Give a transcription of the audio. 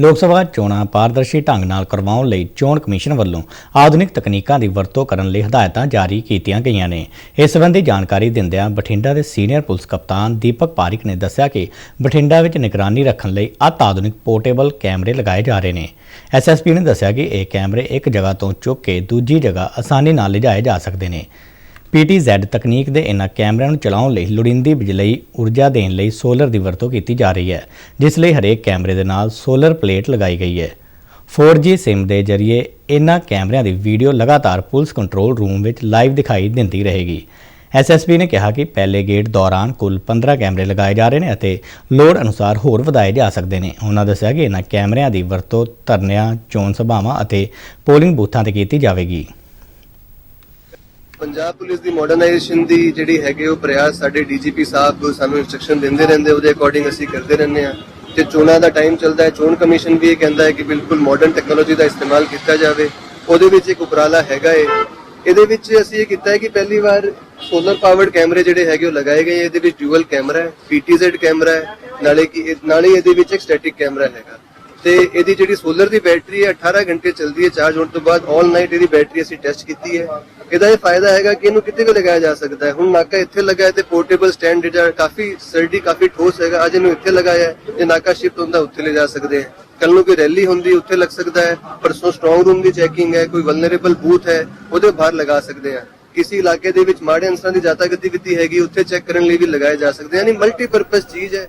ਲੋਕ ਸਭਾ ਚੋਣਾਂ ਪਾਰਦਰਸ਼ੀ ਢੰਗ ਨਾਲ ਕਰਵਾਉਣ ਲਈ ਚੋਣ ਕਮਿਸ਼ਨ ਵੱਲੋਂ ਆਧੁਨਿਕ ਤਕਨੀਕਾਂ ਦੀ ਵਰਤੋਂ ਕਰਨ ਲਈ ਹਦਾਇਤਾਂ ਜਾਰੀ ਕੀਤੀਆਂ ਗਈਆਂ ਨੇ। ਇਸ ਸੰਬੰਧੀ ਜਾਣਕਾਰੀ ਦਿੰਦਿਆਂ ਬਠਿੰਡਾ ਦੇ ਸੀਨੀਅਰ ਪੁਲਿਸ ਕਪਤਾਨ ਦੀਪਕ ਪਾਰਿਕ ਨੇ ਦੱਸਿਆ ਕਿ ਬਠਿੰਡਾ ਵਿੱਚ ਨਿਗਰਾਨੀ ਰੱਖਣ ਲਈ ਅਤ ਆਧੁਨਿਕ ਪੋਰਟੇਬਲ ਕੈਮਰੇ ਲਗਾਏ ਜਾ ਰਹੇ ਨੇ। ਐਸਐਸਪੀ ਨੇ ਦੱਸਿਆ ਕਿ ਇਹ ਕੈਮਰੇ ਇੱਕ ਜਗ੍ਹਾ ਤੋਂ ਚੁੱਕ ਕੇ ਦੂਜੀ ਜਗ੍ਹਾ ਆਸਾਨੀ ਨਾਲ ਲਿਜਾਏ ਜਾ ਸਕਦੇ ਨੇ। PTZ ਤਕਨੀਕ ਦੇ ਇਹਨਾਂ ਕੈਮਰਿਆਂ ਨੂੰ ਚਲਾਉਣ ਲਈ ਲੋੜੀਂਦੀ ਬਿਜਲੀ, ਊਰਜਾ ਦੇਣ ਲਈ ਸੋਲਰ ਦੀ ਵਰਤੋਂ ਕੀਤੀ ਜਾ ਰਹੀ ਹੈ, ਜਿਸ ਲਈ ਹਰੇਕ ਕੈਮਰੇ ਦੇ ਨਾਲ ਸੋਲਰ ਪਲੇਟ ਲਗਾਈ ਗਈ ਹੈ। 4G SIM ਦੇ ਜ਼ਰੀਏ ਇਹਨਾਂ ਕੈਮਰਿਆਂ ਦੀ ਵੀਡੀਓ ਲਗਾਤਾਰ ਪੁਲਿਸ ਕੰਟਰੋਲ ਰੂਮ ਵਿੱਚ ਲਾਈਵ ਦਿਖਾਈ ਦਿੰਦੀ ਰਹੇਗੀ। ਐਸਐਸਪੀ ਨੇ ਕਿਹਾ ਕਿ ਪਹਿਲੇ ਗੇਟ ਦੌਰਾਨ ਕੁੱਲ 15 ਕੈਮਰੇ ਲਗਾਏ ਜਾ ਰਹੇ ਨੇ ਅਤੇ ਲੋੜ ਅਨੁਸਾਰ ਹੋਰ ਵਧਾਏ ਜਾ ਸਕਦੇ ਨੇ। ਉਹਨਾਂ ਦੱਸਿਆ ਕਿ ਇਹਨਾਂ ਕੈਮਰਿਆਂ ਦੀ ਵਰਤੋਂ ਧਰਨਿਆਂ, ਚੋਣ ਸਭਾਵਾਂ ਅਤੇ ਪੋਲਿੰਗ ਬੂਥਾਂ ਤੇ ਕੀਤੀ ਜਾਵੇਗੀ। ਪੰਜਾਬ ਪੁਲਿਸ ਦੀ ਮਾਡਰਨਾਈਜੇਸ਼ਨ ਦੀ ਜਿਹੜੀ ਹੈਗੇ ਉਹ ਪ੍ਰਯਾਸ ਸਾਡੇ ਡੀਜੀਪੀ ਸਾਹਿਬ ਸਾਨੂੰ ਇਨਸਟਰਕਸ਼ਨ ਦਿੰਦੇ ਰਹਿੰਦੇ, ਉਹਦੇ ਅਕੋਰਡਿੰਗ ਅਸੀਂ ਕਰਦੇ ਰਹਿੰਦੇ ਆ ਤੇ ਚੋਣਾਂ ਦਾ ਟਾਈਮ ਚੱਲਦਾ ਹੈ, ਚੋਣ ਕਮਿਸ਼ਨ ਵੀ ਇਹ ਕਹਿੰਦਾ ਹੈ ਕਿ ਬਿਲਕੁਲ ਮਾਡਰਨ ਟੈਕਨੋਲੋਜੀ ਦਾ ਇਸਤੇਮਾਲ ਕੀਤਾ ਜਾਵੇ। ਉਹਦੇ ਵਿੱਚ ਇੱਕ ਉਪਰਾਲਾ ਹੈਗਾ ਏ। ਇਹਦੇ ਵਿੱਚ ਅਸੀਂ ਇਹ ਕੀਤਾ ਹੈ ਕਿ ਪਹਿਲੀ ਵਾਰ ਸੋਲਰ ਪਾਵਰਡ ਕੈਮਰੇ ਜਿਹੜੇ ਹੈਗੇ ਉਹ ਲਗਾਏ ਗਏ। ਇਹਦੇ ਵਿੱਚ ਡਿਊਅਲ ਕੈਮਰਾ ਹੈ ਪੀਟੀਜ਼ੈਡ ਕੈਮਰਾ ਹੈ, ਨਾਲੇ ਕਿ ਨਾਲੇ ਇਹਦੇ ਵਿੱਚ ਇੱਕ ਸਟੈਟਿਕ ਕੈਮਰਾ ਹੈਗਾ। ਤੇ ਇਹਦੀ ਜਿਹੜੀ ਸੋਲਰ ਦੀ ਬੈਟਰੀ ਹੈ 18 ਘੰਟੇ ਚੱਲਦੀ ਹੈ ਚਾਰਜ ਹੋਣ ਤੋਂ ਬਾਅਦ 올 ਨਾਈਟ ਇਹਦੀ ਬੈਟਰੀ ਅਸੀਂ ਟੈਸਟ ਕੀਤੀ ਹੈ। ਇਹਦਾ ਇਹ ਫਾਇਦਾ ਹੈਗਾ ਕਿ ਇਹਨੂੰ ਕਿਤੇ ਵੀ ਲਗਾਇਆ ਜਾ ਸਕਦਾ ਹੈ? ਹੁਣ ਨਾਕਾ ਇੱਥੇ ਲੱਗਾ ਹੈ ਤੇ ਪੋਰਟੇਬਲ ਸਟੈਂਡ ਜਿਹੜਾ ਕਾਫੀ ਸਰਡੀ ਕਾਫੀ ਠੋਸ ਹੈਗਾ। ਅੱਜ ਇਹਨੂੰ ਇੱਥੇ ਲਗਾਇਆ ਹੈ, ਜੇ ਨਾਕਾ ਸ਼ਿਫਟ ਹੁੰਦਾ, ਉੱਥੇ ਲੈ ਜਾ ਸਕਦੇ ਹੈ। ਕੱਲ ਨੂੰ ਕੋਈ ਰੈਲੀ ਹੁੰਦੀ, ਉੱਥੇ ਲੱਗ ਸਕਦਾ ਹੈ ਪਰਸੋਂ ਸਟਰੋਂਗ ਰੂਮ ਦੀ ਚੈਕਿੰਗ ਹੈ, ਕੋਈ ਵਲਨਰੇਬਲ ਬੂਥ ਹੈ, ਉਹਦੇ ਬਾਹਰ ਲਗਾ ਸਕਦੇ ਆ ਕਿਸੇ ਇਲਾਕੇ ਦੇ ਵਿੱਚ ਮਾੜੇ ਅੰਸਰਾਂ ਦੀ ਜ਼ਿਆਦਾ ਗਤੀਵਿਧੀ ਹੈਗੀ, ਉੱਥੇ ਚੈੱਕ ਕਰਨ ਲਈ ਵੀ ਲਗਾਏ ਜਾ ਸਕਦੇ ਹਨ ਯਾਨੀ ਮਲਟੀਪਰਪਸ ਚੀਜ਼ ਹੈ।